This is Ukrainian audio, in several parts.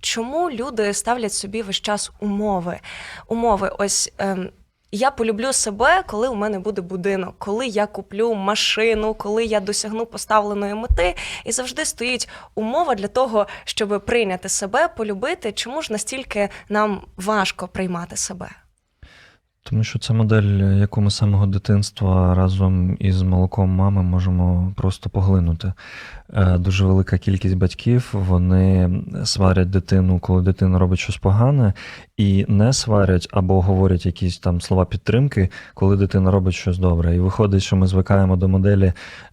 чому люди ставлять собі весь час умови? Умови, ось. Ем, я полюблю себе, коли у мене буде будинок, коли я куплю машину, коли я досягну поставленої мети, і завжди стоїть умова для того, щоб прийняти себе, полюбити. Чому ж настільки нам важко приймати себе? Тому що це модель, яку ми самого дитинства разом із молоком мами можемо просто поглинути. Е, Дуже велика кількість батьків вони сварять дитину, коли дитина робить щось погане, і не сварять або говорять якісь там слова підтримки, коли дитина робить щось добре. І виходить, що ми звикаємо до моделі,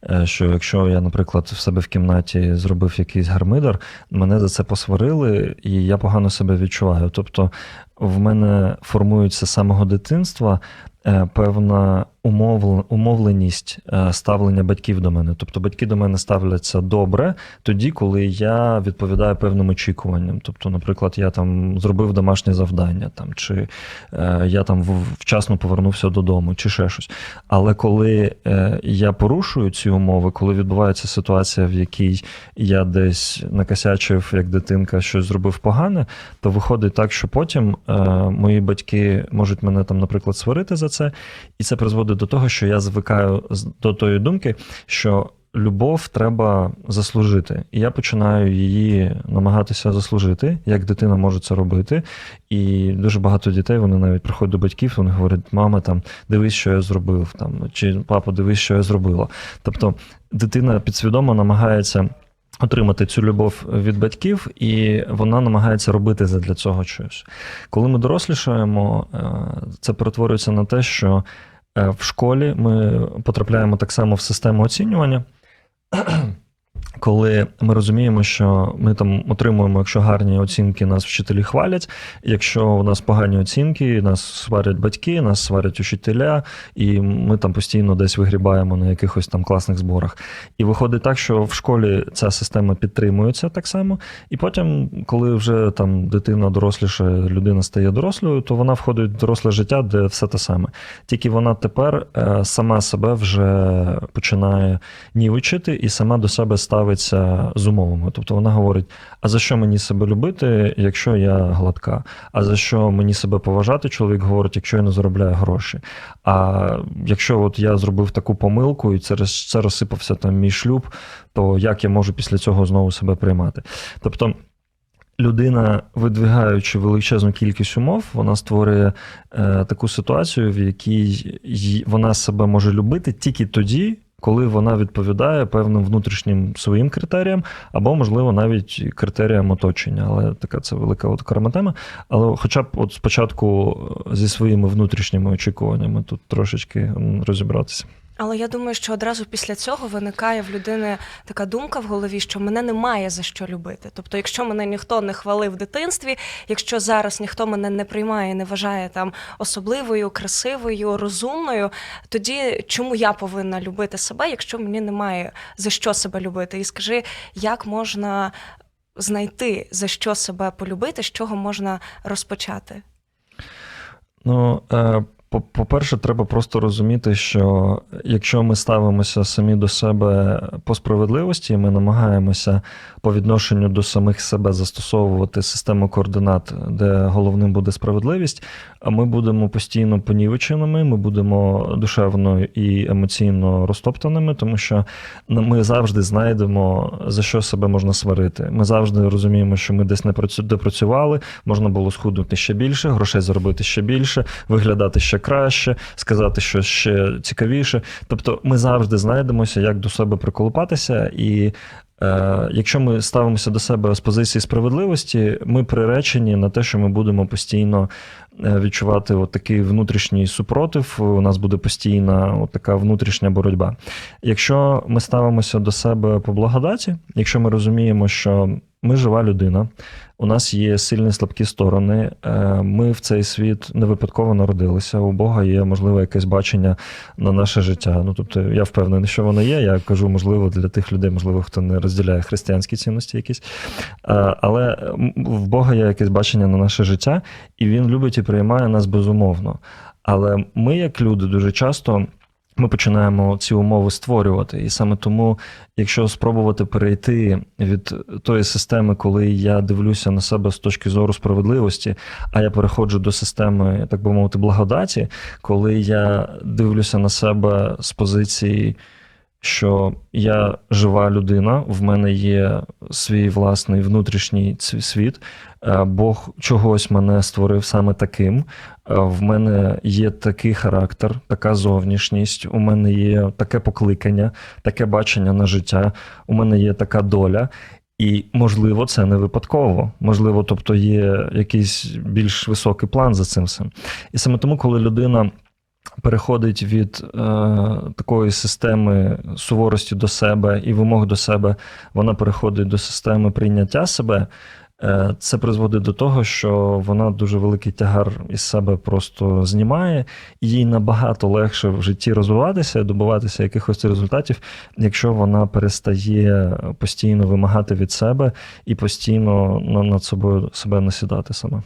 е, що якщо я, наприклад, в себе в кімнаті зробив якийсь гармидер, мене за це посварили, і я погано себе відчуваю. Тобто в мене формується самого дитинства певна умовл- умовленість е, ставлення батьків до мене. Тобто батьки до мене ставляться добре тоді, коли я відповідаю певним очікуванням. Тобто, наприклад, я там зробив домашнє завдання, там, чи е, я там вчасно повернувся додому, чи ще щось. Але коли е, я порушую ці умови, коли відбувається ситуація, в якій я десь накосячив, як дитинка, щось зробив погане, то виходить так, що потім е, мої батьки можуть мене там, наприклад, сварити за це, і це призводить до того, що я звикаю до тої думки, що. Любов треба заслужити, і я починаю її намагатися заслужити, як дитина може це робити. І дуже багато дітей вони навіть приходять до батьків, вони говорять: мама, там дивись, що я зробив, там чи папа, дивись, що я зробила. Тобто дитина підсвідомо намагається отримати цю любов від батьків, і вона намагається робити задля цього щось. Коли ми дорослішаємо, е, це перетворюється на те, що е, в школі ми потрапляємо так само в систему оцінювання. Коли ми розуміємо, що ми там отримуємо, якщо гарні оцінки, нас вчителі хвалять. Якщо у нас погані оцінки, нас сварять батьки, нас сварять учителя, і ми там постійно десь вигрібаємо на якихось там класних зборах. І виходить так, що в школі ця система підтримується так само. І потім, коли вже там дитина доросліша, людина стає дорослою, то вона входить в доросле життя, де все те саме. Тільки вона тепер е, сама себе вже починає нівичити і сама до себе ставиться з умовами. Тобто вона говорить: а за що мені себе любити, якщо я гладка? А за що мені себе поважати? Чоловік говорить, якщо я не заробляю гроші. А якщо от я зробив таку помилку і через це розсипався там мій шлюб, то як я можу після цього знову себе приймати? Тобто. Людина, видвигаючи величезну кількість умов, вона створює е, таку ситуацію, в якій вона себе може любити тільки тоді, коли вона відповідає певним внутрішнім своїм критеріям, або, можливо, навіть критеріям оточення. Але така це велика окрема тема. Але хоча б от спочатку е, зі своїми внутрішніми очікуваннями тут трошечки розібратися. Але я думаю, що одразу після цього виникає в людини така думка в голові, що мене немає за що любити. Тобто, якщо мене ніхто не хвалив в дитинстві, якщо зараз ніхто мене не приймає, не вважає там особливою, красивою, розумною, тоді чому я повинна любити себе, якщо мені немає за що себе любити? І скажи, як можна знайти за що себе полюбити, з чого можна розпочати? Ну, е, по-перше, треба просто розуміти, що якщо ми ставимося самі до себе по справедливості, ми намагаємося по відношенню до самих себе застосовувати систему координат, де головним буде справедливість, а ми будемо постійно понівеченими, ми будемо душевно і емоційно розтоптаними, тому що ми завжди знайдемо за що себе можна сварити. Ми завжди розуміємо, що ми десь не працю- допрацювали, можна було схуднути ще більше, грошей заробити ще більше, виглядати ще краще, сказати щось ще цікавіше. Тобто, ми завжди знайдемося, як до себе приколупатися, і якщо ми ставимося до себе з позиції справедливості, ми приречені на те, що ми будемо постійно е, відчувати от такий внутрішній супротив. У нас буде постійна от така внутрішня боротьба. Якщо ми ставимося до себе по благодаті, якщо ми розуміємо, що ми жива людина, у нас є сильні слабкі сторони. е, Ми в цей світ не випадково народилися. У Бога є можливо якесь бачення на наше життя. Ну тобто, я впевнений, що воно є. Я кажу, можливо, для тих людей, можливо, хто не розділяє християнські цінності, якісь. Е, Але в Бога є якесь бачення на наше життя, і він любить і приймає нас безумовно. Але ми, як люди, дуже часто ми починаємо ці умови створювати. І саме тому, якщо спробувати перейти від тої системи, коли я дивлюся на себе з точки зору справедливості, а я переходжу до системи, так би мовити, благодаті, коли я дивлюся на себе з позиції. Що я жива людина, в мене є свій власний внутрішній світ. е, Бог чогось мене створив саме таким. Е, В мене є такий характер, така зовнішність, у мене є таке покликання, таке бачення на життя, у мене є така доля. І можливо, це не випадково. Можливо, тобто є якийсь більш високий план за цим всім. І саме тому, коли людина переходить від е, такої системи суворості до себе і вимог до себе, вона переходить до системи прийняття себе. Е, Це призводить до того, що вона дуже великий тягар із себе просто знімає, і їй набагато легше в житті розвиватися, добиватися якихось результатів, якщо вона перестає постійно вимагати від себе і постійно на- над собою себе насідати саме.